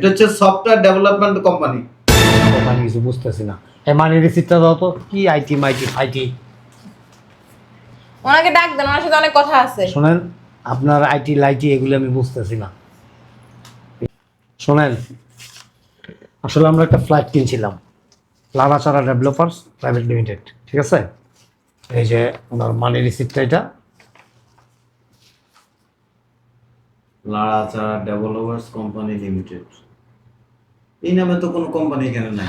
এটা হচ্ছে software development company আমি কিছু বুঝতেছি না। এই মানি রিসিপ্টটা দাও তো। কি আইটি মাইটি ফাইটি ওনাকে ডাক দেন ওনার সাথে অনেক কথা আছে। শোনেন আপনার আইটি লাইটি এগুলো আমি বুঝতেছি না। শোনেন আসলে আমরা একটা ফ্ল্যাট কিনছিলাম। লাভাচারা ডেভেলপার্স প্রাইভেট লিমিটেড ঠিক আছে? এই যে ওনার মানি রিসিপ্টটা এটা। লাড়াচাড়া ডেভেলপার্স কোম্পানি লিমিটেড এই নামে তো কোনো কোম্পানি এখানে নাই।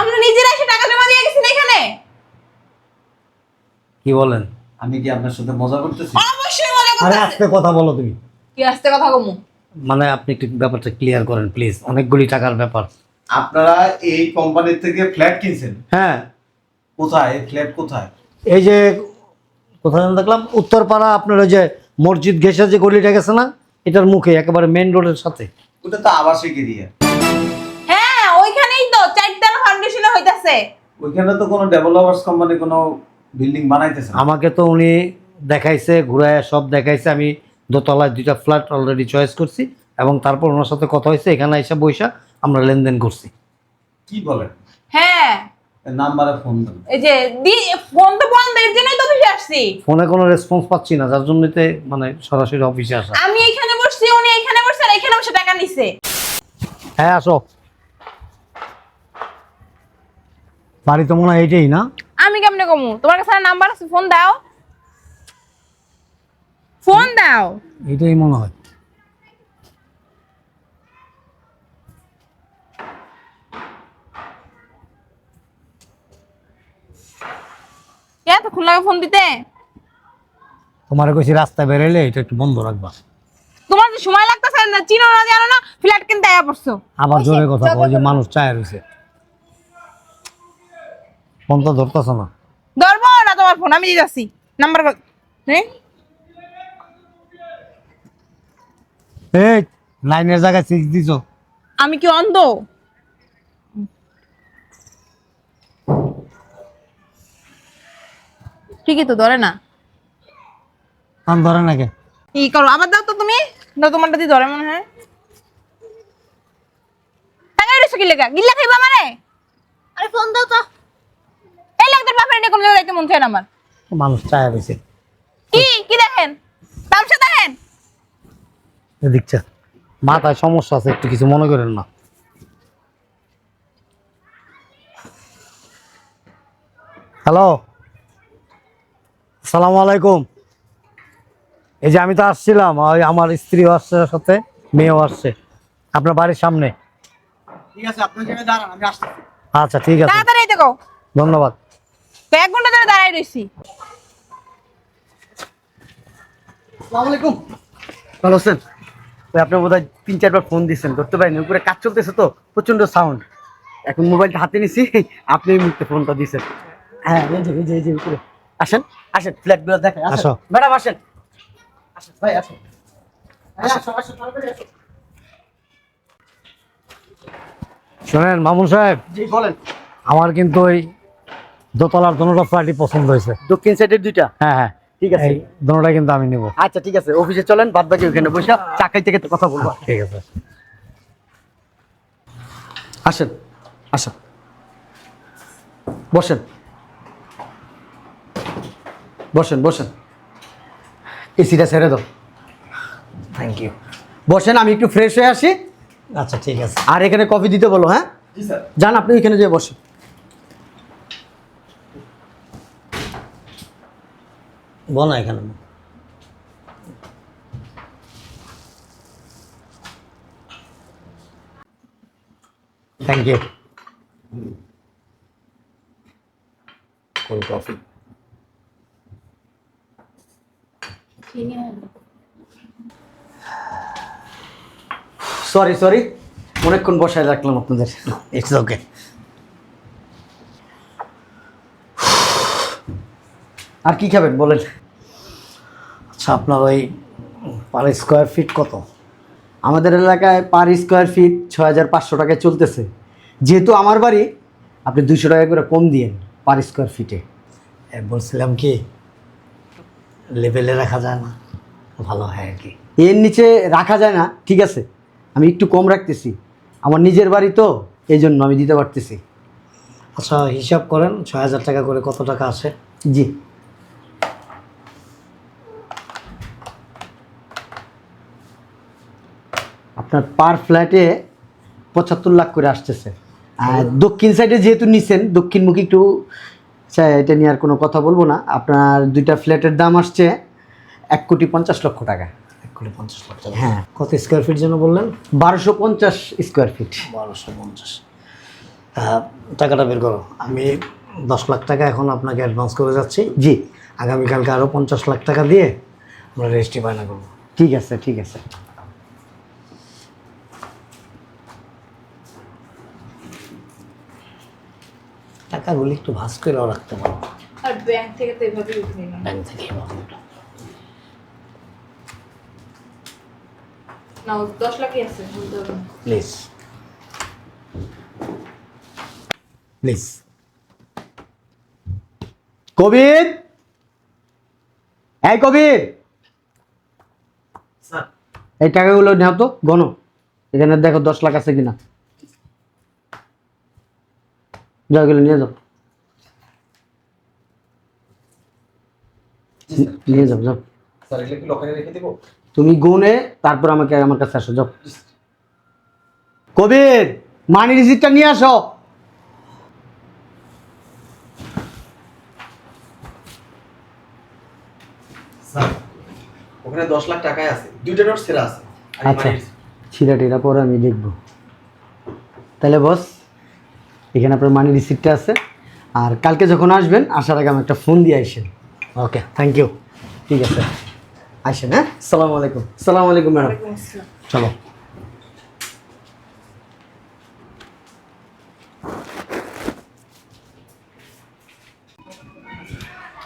আমরা নিজেরা এসে টাকা জমা দিয়ে গেছি না এখানে? কি বলেন? আমি কি আপনার সাথে মজা করতেছি? অবশ্যই মজা করতেছি। আরে আস্তে কথা বলো তুমি। কি আসতে কথা কমু? মানে আপনি একটু ব্যাপারটা ক্লিয়ার করেন প্লিজ অনেকগুলি টাকার ব্যাপার। আপনারা এই কোম্পানি থেকে ফ্ল্যাট কিনছেন? হ্যাঁ। কোথায়? এই ফ্ল্যাট কোথায়? এই যে কোথায় দেখলাম উত্তরপাড়া আপনার ওই যে মসজিদ ঘেসে যে গলিটা গেছে না এটার মুখে একেবারে মেন রোডের সাথে। ওটা তো আবাসিক এরিয়া ফাউন্ডেশনে হইতাছে। ওইখানে তো কোনো ডেভেলপার্স কোম্পানি কোনো বিল্ডিং বানাইতেছে না। আমাকে তো উনি দেখাইছে ঘুরায় সব দেখাইছে। আমি দোতলায় দুইটা ফ্ল্যাট অলরেডি চয়েস করছি এবং তারপর ওনার সাথে কথা হয়েছে এখানে এসে বৈশা আমরা লেনদেন করছি। কি বলেন? হ্যাঁ। নাম্বারে ফোন দেন। এই যে দি ফোন তো বন্ধ এর জন্যই তো অফিসে আসছি। ফোনে কোনো রেসপন্স পাচ্ছি না যার জন্যতে মানে সরাসরি অফিসে আসা। আমি এখানে বসছি উনি এখানে বসছে আর এখানে বসে টাকা নিছে। হ্যাঁ আসো। বাড়ি তো মনে হয় এইটাই না? আমি কেমনে কমু? তোমার কাছে নাম্বার আছে? ফোন দাও। ফোন দাও। এইটাই মনে হয়। কে তো খোলা ফোন দিতে? তোমার কইছি রাস্তায় বেরোলে এটা একটু বন্ধ রাখবা। তোমার যে সময় লাগতেছে না চিনো না জানো না ফ্ল্যাট কিনতে আয়া পড়ছো। আবার জোরে কথা কয় যে মানুষ চায় রয়েছে ফোন তো ধরতেছ না? ধরবো না তোমার ফোন আমি দিতেছি। নাম্বার হ্যাঁ? এই লাইনের জায়গায় সিক্স দিছ। আমি কি অন্ধ? ঠিকই তো ধরে না। কান ধরে নাকি কি? করো আবার দাও তো তুমি। দাও তোমারটা দিয়ে ধরে মনে হয়। কি লেখা গিল্লা খাইবা মানে আরে ফোন দাও তো। তোর বাপের নিয়ে কোনো জায়গায় যাইতে মন চায় না আমার। মানুষ চায় রয়েছে কি? কি দেখেন? তামসা দেখেন? দেখছে মাথায় সমস্যা আছে একটু কিছু মনে করেন না। হ্যালো? আসসালামু আলাইকুম। এই যে আমি তো আসছিলাম ওই আমার স্ত্রীও আসছে সাথে মেয়েও আসছে। আপনার বাড়ির সামনে। ঠিক আছে আপনার দাঁড়ান আমি আসতেছি আচ্ছা ঠিক আছে। তাড়াতাড়ি দেখো। ধন্যবাদ। তো এক ঘণ্টা ধরে দাঁড়াই রইছি। আসসালামু আলাইকুম। ভালো আছেন? ওই আপনি বোধহয় তিন চারবার ফোন দিচ্ছেন ধরতে পারেন। উপরে কাজ চলতেছে তো প্রচণ্ড সাউন্ড এখন মোবাইলটা হাতে নিছি আপনি এই ফোনটা দিচ্ছেন হ্যাঁ এই যে এই যে এই যে উপরে। আসেন আসেন ফ্ল্যাটগুলো দেখেন আসো। ম্যাডাম আসেন। আসেন ভাই আসেন। আসো। শোনেন মামুন সাহেব। জি বলেন। আমার কিন্তু ওই দোতলার দোনোটা ফ্ল্যাটই পছন্দ হয়েছে। দক্ষিণ সাইডের দুইটা? হ্যাঁ হ্যাঁ। ঠিক আছে। দোনোটা কিন্তু আমি নেব। আচ্ছা ঠিক আছে। অফিসে চলেন বাদ বাকি ওখানে বসে চাকাই থেকে কথা বলব। ঠিক আছে। আসেন আসেন। বসেন। বসেন বসেন। এসিটা ছেড়ে দাও। থ্যাংক ইউ বসেন আমি একটু ফ্রেশ হয়ে আসি। আচ্ছা ঠিক আছে। আর এখানে কফি দিতে বলো হ্যাঁ? জি স্যার। যান আপনি এখানে যেয়ে বসেন। বল না এখানে। Thank you cold coffee sorry sorry অনেকক্ষণ বসায় রাখলাম আপনাদের। ইটস ওকে আর কি খাবেন বলেন। আচ্ছা আপনার ওই পার স্কোয়ার ফিট কত? আমাদের এলাকায় পার স্কোয়ার ফিট ছ হাজার পাঁচশো টাকায় চলতেছে। যেহেতু আমার বাড়ি আপনি দুশো টাকা করে কম দিয়েন পার স্কোয়ার ফিটে। বলছিলাম কি লেভেলে রাখা যায় না ভালো হয় আর কি। এর নিচে রাখা যায় না ঠিক আছে আমি একটু কম রাখতেছি। আমার নিজের বাড়ি তো এই জন্য আমি দিতে পারতেছি। আচ্ছা হিসাব করেন ছ হাজার টাকা করে কত টাকা আসে জি। আপনার পার ফ্ল্যাটে পঁচাত্তর লাখ করে আসতেছে। আর দক্ষিণ সাইডে যেহেতু নিছেন দক্ষিণমুখী একটু এটা নিয়ে আর কোনো কথা বলব না। আপনার দুইটা ফ্ল্যাটের দাম আসছে এক কোটি পঞ্চাশ লক্ষ টাকা। এক কোটি পঞ্চাশ লাখ টাকা। হ্যাঁ। কত স্কোয়ার ফিট যেন বললেন? বারোশো পঞ্চাশ স্কোয়ার ফিট বারোশো পঞ্চাশ। টাকাটা বের করো। আমি দশ লাখ টাকা এখন আপনাকে অ্যাডভান্স করে যাচ্ছি। জি। আগামীকালকে আরও পঞ্চাশ লাখ টাকা দিয়ে আমরা রেজিস্ট্রি বায়না করব। ঠিক আছে ঠিক আছে। টাকাগুলি একটু ভাস করেও রাখতে পারো। আর ব্যাংক থেকে তো এভাবেই উঠে নিলাম ব্যাংক থেকে এভাবে। না দশ লাখই আছে না। Please please Kabir? এই কবির! এই টাকাগুলো নেও তো গণ। এখানে দেখো দশ লাখ আছে কিনা। যাও এগুলো নিয়ে যাও। নিয়ে যাও যাও। তুমি গুনে তারপর আমাকে আমার কাছে আসো যাও। কবির মানি রিসিপ্টটা নিয়ে আসো। ওখানে দশ লাখ টাকায় আছে। দুইটা নোট সেরা আছে। আচ্ছা ছিঁড়া টিরা পরে আমি দেখব। তাহলে বস এখানে আপনার মানি রিসিপ্টটা আছে। আর কালকে যখন আসবেন আসার আগে আমি একটা ফোন দিয়ে আসেন ওকে থ্যাংক ইউ ঠিক আছে। আসেন হ্যাঁ? সালাম আলাইকুম। সালাম আলাইকুম ম্যাডাম। চলো।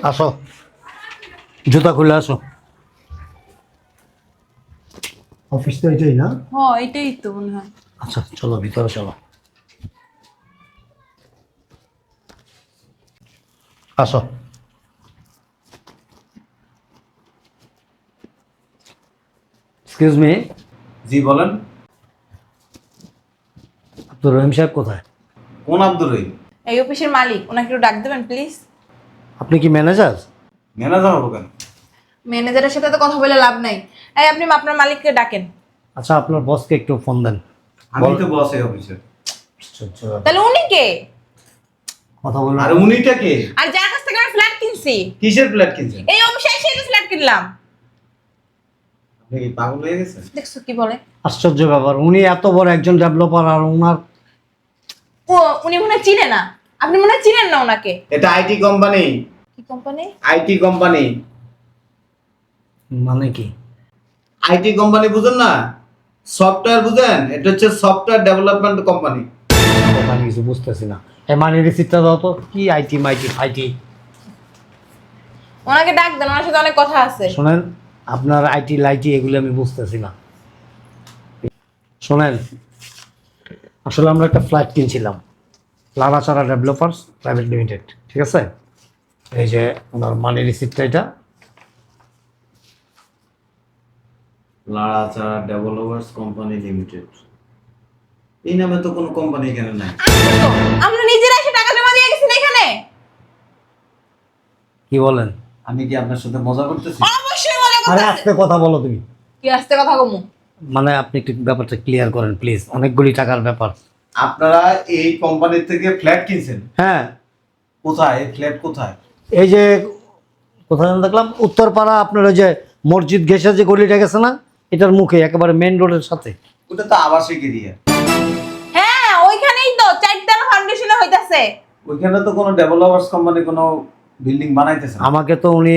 আসো। জুতা খুলে আসো। অফিস তো এটাই না? হ্যাঁ এটাই তো মনে হয়। আচ্ছা চলো ভিতরে চলো আসো। এক্সকিউজ মি জি বলেন। আব্দুর রহিম সাহেব কোথায়? কোন আব্দুর রহিম? এই অফিসের মালিক ওনাকে একটু ডাক দেবেন প্লিজ আপনি কি ম্যানেজার? ম্যানেজার হব কেন? ম্যানেজারের সাথে তো কথা বলে লাভ নাই। এই আপনি আপনার মালিককে ডাকেন। আচ্ছা আপনার বসকে একটু ফোন দেন। আমি তো বস এই অফিসের। তাহলে উনি কে? কথা বলুন। আর উনিটা কে? আর কাছ থেকে আমি ফ্ল্যাট কিনছি। কিসের ফ্ল্যাট কিনছেন? এই অফিসে এসে তো ফ্ল্যাট কিনলাম। আপনি কি পাগল হয়ে গেছেন? দেখছ কি বলে? আশ্চর্য ব্যাপার উনি এত বড় একজন ডেভেলপার আর ওনার ও উনি মনে হয় চিনে না। আপনি মনে হয় চিনেন না ওনাকে। এটা আইটি কোম্পানি। কি কোম্পানি? IT company. মানে কি? আইটি কোম্পানি বুঝেন না? সফটওয়্যার বুঝেন? এটা হচ্ছে সফটওয়্যার ডেভেলপমেন্ট কোম্পানি। আমি কিছু বুঝতেছি না। এই মানি রিসিপ্টটা দাও তো। কি আইটি মাইটি ফাইটি? ওনাকে ডাক দেন ওনার সাথে অনেক কথা আছে। শোনেন আপনার আইটি লাইটি এগুলো আমি বুঝতেছি না। শোনেন আসলে আমরা একটা ফ্ল্যাট কিনছিলাম। লাড়াচাড়া ডেভেলপার্স প্রাইভেট লিমিটেড ঠিক আছে? এই যে ওনার মানি রিসিপ্টটা এটা। লাড়াচাড়া ডেভেলপার্স কোম্পানি লিমিটেড এই নামে তো কোনো কোম্পানি এখানে নাই। আমরা নিজেরা এসে টাকা জমা দিয়ে গেছি এখানে। কি বলেন? আমি কি আপনার সাথে মজা করতেছি? অবশ্যই মজা আরে করতেছে আস্তে কথা বলো তুমি। কি আসতে কথা কমু মানে আপনি একটু ব্যাপারটা ক্লিয়ার করেন প্লিজ অনেকগুলি টাকার ব্যাপার। আপনারা এই কোম্পানি থেকে ফ্ল্যাট কিনছেন? হ্যাঁ। কোথায়? এই ফ্ল্যাট কোথায়? এই যে কোথায় যেন দেখলাম উত্তরপাড়া আপনার ওই যে মসজিদ ঘেসে যে গলিটা গেছে না এটার মুখে একেবারে মেন রোডের সাথে। ওটা তো আবাসিক এরিয়া হ্যাঁ ওইখানেই তো চারতলা ফাউন্ডেশনে হইতাছে। ওইখানে তো কোনো ডেভেলপার্স কোম্পানি কোনো বিল্ডিং বানাইতেছে আমাকে তো উনি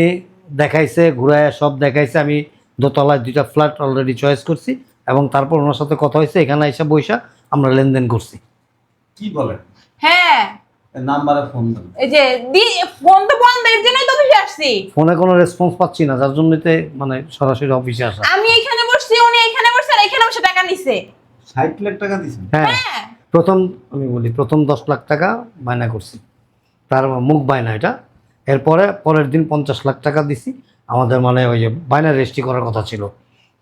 দেখাইছে ঘুরায় সব দেখাইছে আমি দোতলায় দুইটা ফ্ল্যাট অলরেডি চয়েস করছি এবং তারপর ওনার সাথে কথা হয়েছে এখানে এসে বৈশা আমরা লেনদেন করছি। কি বলেন? হ্যাঁ। নাম্বারে ফোন দেন। এই যে দি ফোন তো বন্ধ এর জন্যই তো অফিসে আসছি। ফোনে কোনো রেসপন্স পাচ্ছি না যার জন্যতে মানে সরাসরি অফিসে আসা। আমি এখানে বসছি উনি এখানে বসছে আর এখানে বসে টাকা নিছে। লাখ টাকা হ্যাঁ। হ্যাঁ। প্রথম আমি বলি প্রথম দশ লাখ টাকা বায়না করছি। তার মুখ বায়না এটা। এরপরে পরের দিন পঞ্চাশ লাখ টাকা দিছি। আমাদের মানে ওই যে বায়না রেজিস্ট্রি করার কথা ছিল।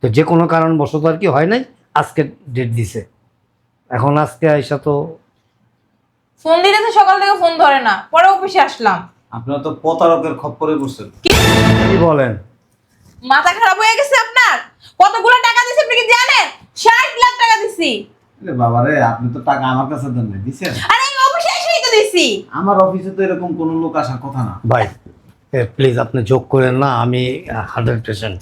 তো যে কোনো কারণবশত আর কি হয় নাই আজকে ডেট দিছে। এখন আজকে আইসা তো ফোন দিতে তো সকাল থেকে ফোন ধরে না। পরে অফিসে আসলাম। আপনারা তো প্রতারকের খপ্পরে পড়ছেন কি? বলেন? মাথা খারাপ হয়ে গেছে আপনার? কতগুলো টাকা দিছি আপনি কি জানেন? ষাট লাখ টাকা দিছি। আরে বাবা রে আপনি তো টাকা আমার কাছে দেন নাই দিছেন? আরে এই অফিসে এসেই তো দিছি আমার অফিসে তো এরকম কোনো লোক আসার কথা না। ভাই প্লিজ আপনি যোগ করেন না আমি হান্ড্রেড পেশেন্ট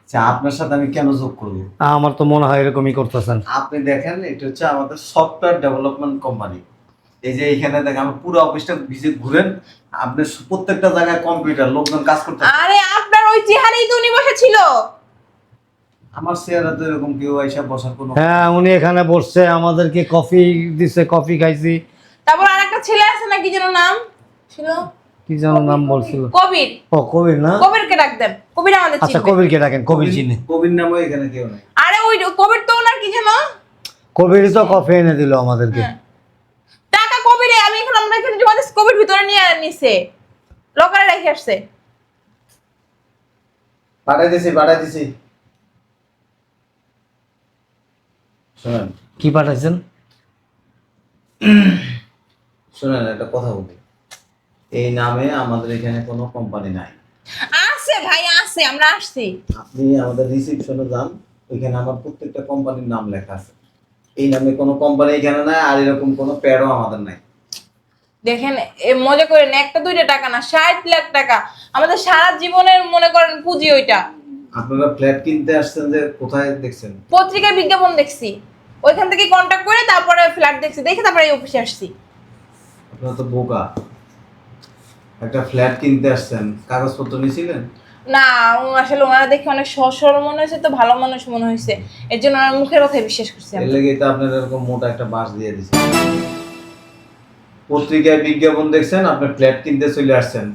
আচ্ছা আপনার সাথে আমি কেন যোগ করব? আমার তো মনে হয় এরকমই করতেছেন। আপনি দেখেন এটা হচ্ছে আমাদের সফটওয়্যার ডেভেলপমেন্ট কোম্পানি এই যে এখানে দেখেন আমার পুরো অফিসটা ভিজিট ঘুরেন আপনি প্রত্যেকটা জায়গায় কম্পিউটার লোকজন কাজ করতে আরে আপনার ওই চেহারাই তো উনি বসে ছিল আমার চেয়ারে এরকম কেউ এসে বসার কোনো হ্যাঁ উনি এখানে বসছে আমাদেরকে কফি দিছে কফি খাইছি। তারপর আরেকটা ছেলে আছে না কি যেন নাম? ছিল? কি যেন নাম বলছিল? কবির। ও কবির না? কবিরকে ডাক দেন। কবির আমাদের আচ্ছা চিনবে। কবিরকে ডাকেন কবির চিনে। কবির নামও এখানে কেউ নেই। আরে ওই কবির তো ওনার কি যেন? কবিরই তো কফি এনে দিল আমাদেরকে। হ্যাঁ। টাকা কবিরে আমি এখন আমরা এখানে জমা দিচ্ছি কবির ভিতরে নিয়ে নিছে। লকারে রেখে আসছে। পাঠাই দিছি পাঠাই দিছি। শোনেন। কি পাঠাইছেন? শোনেন একটা কথা বলি। এই নামে আমাদের এখানে কোনো কোম্পানি নাই। আছে ভাই আছে আমরা আসছি। আপনি আমাদের রিসিপশনে যান ওইখানে আমার প্রত্যেকটা কোম্পানির নাম লেখা আছে। এই নামে কোনো কোম্পানি এখানে নাই আর এরকম কোনো প্যাডও আমাদের নাই। দেখেন এ মজা করেন একটা দুইটা টাকা না ষাট লাখ টাকা। আমাদের সারা জীবনের মনে করেন পুঁজি ওইটা। আপনারা ফ্ল্যাট কিনতে আসছেন যে কোথায় দেখছেন? পত্রিকায় বিজ্ঞাপন দেখছি। ওইখান থেকে কন্ট্যাক্ট করে তারপরে ফ্ল্যাট দেখছি। দেখে তারপরে এই অফিসে আসছি। আপনারা তো বোকা। একটা ফ্ল্যাট কিনতে আসছেন কাগজপত্র নিয়েছিলেন? না আসলে ওনারা দেখে অনেক সহজ সরল মনে হয়েছে তো ভালো মানুষ মনে হয়েছে। এর জন্য ওনার মুখের কথাই বিশ্বাস করছি এর। লেগে তো আপনার এরকম মোটা একটা বাস দিয়ে দিচ্ছে পত্রিকায় বিজ্ঞাপন দেখছেন আপনি ফ্ল্যাট কিনতে চলে আসছেন।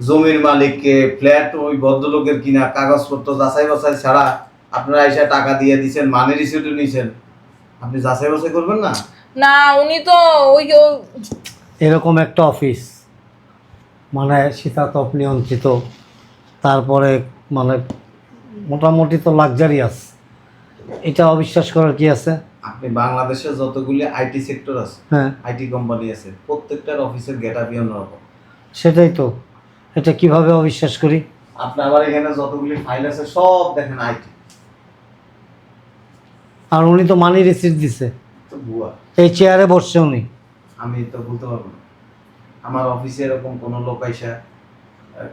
জমির মালিককে ফ্ল্যাট ওই ভদ্রলোকের কিনা কাগজপত্র যাচাই বাছাই ছাড়া আপনারা এসে টাকা দিয়ে দিচ্ছেন মানি রিসিপ্টও নিয়েছেন আপনি যাচাই বাছাই করবেন না? না উনি তো ওই এরকম একটা অফিস মানে শীতাতপ নিয়ন্ত্রিত। তারপরে মানে মোটামুটি তো লাক্সারিয়াস এটা অবিশ্বাস করার কি আছে? আপনি বাংলাদেশে যতগুলি আইটি সেক্টর আছে হ্যাঁ। আইটি কোম্পানি আছে প্রত্যেকটার অফিসের গেট আপ সেটাই তো। এটা কীভাবে অবিশ্বাস করি? আপনি আবার এখানে যতগুলি ফাইল আছে সব দেখেন আইটি আর উনি তো মানি রিসিট দিছে। তো ভুয়া। এই চেয়ারে বসছে উনি। আমি তো বলতে পারব না। আমার অফিসে এরকম কোনো লোক আইসা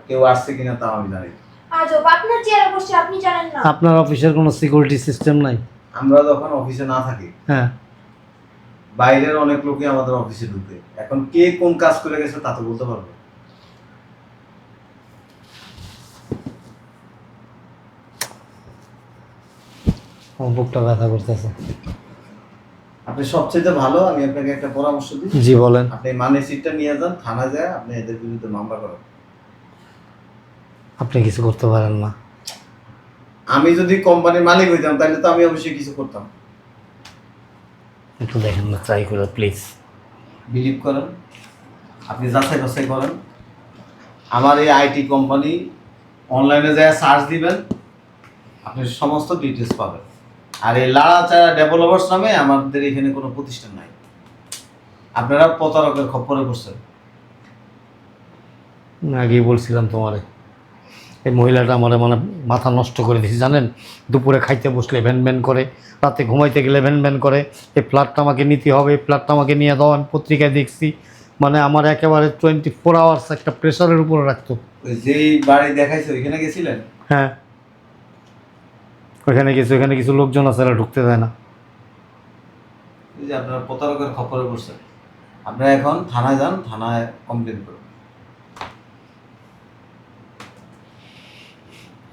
কেউ আসছে কিনা তাও আমি জানি না। আজব আপনার চেয়ারে বসে আপনি জানেন না। আপনার অফিসের কোনো সিকিউরিটি সিস্টেম নাই। আমরা যখন অফিসে না থাকি হ্যাঁ। বাইরের অনেক লোকই আমাদের অফিসে ঢুকে। এখন কে কোন কাজ করে গেছে তা তো বলতে পারব না। আমার বুকটা ব্যথা করতেছে। আপনি সবচেয়ে ভালো আমি আপনাকে একটা পরামর্শ দিই। জি বলেন। আপনি মানি সিটটা নিয়ে যান থানা যায় আপনি এদের বিরুদ্ধে মামলা করেন। আপনি কিছু করতে পারেন না। আমি যদি কোম্পানির মালিক হইতাম তাহলে তো আমি অবশ্যই কিছু করতাম। একটু দেখেন না ট্রাই করে প্লিজ বিলিভ করেন আপনি যাচাই বাছাই করেন। আমার এই আইটি কোম্পানি অনলাইনে যায় সার্চ দিবেন আপনি সমস্ত ডিটেলস পাবেন। আর এই লাড়াচাড়া ডেভেলপার্স নামে আমাদের এখানে কোনো প্রতিষ্ঠান নাই। আপনারা প্রতারকের খপ্পরে পড়ছেন। আগেই বলছিলাম তোমারে। এই মহিলাটা আমার মানে মাথা নষ্ট করে দিয়েছে জানেন? দুপুরে খাইতে বসলে ভ্যান ভ্যান করে রাতে ঘুমাইতে গেলে ভ্যান ভ্যান করে। এই ফ্ল্যাটটা আমাকে নিতে হবে এই ফ্ল্যাটটা আমাকে নিয়ে দাও আমি পত্রিকায় দেখছি। মানে আমার একেবারে টোয়েন্টি ফোর আওয়ার্স একটা প্রেশারের উপরে রাখতো। যেই বাড়ি দেখাইছে ওইখানে গেছিলেন? হ্যাঁ। ওইখানে কিছু ওইখানে কিছু লোকজন আছে এরা ঢুকতে দেয় না। এই যে আপনারা প্রতারকের খপ্পরে পড়ছেন আপনারা এখন থানায় যান থানায় কমপ্লেন করুন।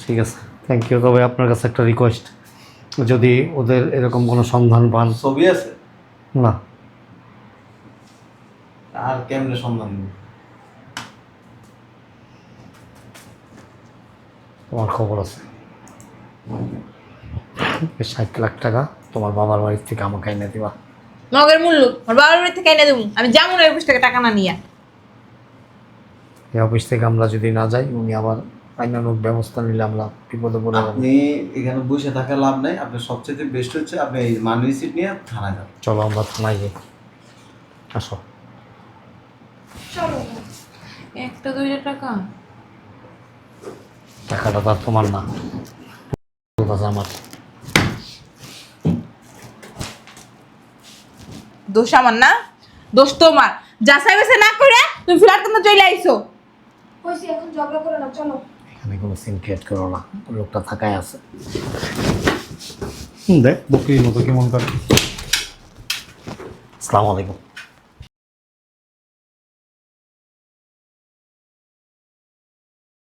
ঠিক আছে থ্যাংক ইউ তবে আপনার কাছে একটা রিকোয়েস্ট যদি ওদের এরকম কোনো সন্ধান পান। ছবি আছে? না। আর কেমনে সন্ধান নেব? তোমার খবর আছে। ষাট লাখ টাকা তোমার বাবার বাড়ির থেকে আমাকে এনে দিবা। মগের মূল্য? আমার বাবার বাড়ি থেকে এনে দেবো। আমি যাব না অফিস থেকে টাকা না নিয়ে। এই অফিস থেকে আমরা যদি না যাই উনি আবার অন্যান্য ব্যবস্থা নিলে আমরা বিপদে পড়ে যাব। আপনি এখানে বসে থাকা লাভ নাই। আপনার সবচেয়ে বেস্ট হচ্ছে আপনি এই মানি রিসিট নিয়ে থানায় যান। চলো আমরা থানায় যাই। আসো। চলো। একটা দুইটা টাকা। টাকাটা তো আর তোমার না। আমার। দোষ আমার না? দোষ তোমার। যা বাছাই না করে তুমি ফ্ল্যাট তোমার চলে আইছো। কইছি এখন ঝগড়া করো না চলো। এখানে কোনো সিন ক্রিয়েট করো না লোকটা থাকায় আছে। দেখ বকরির মতো কেমন করে। আসসালামু আলাইকুম।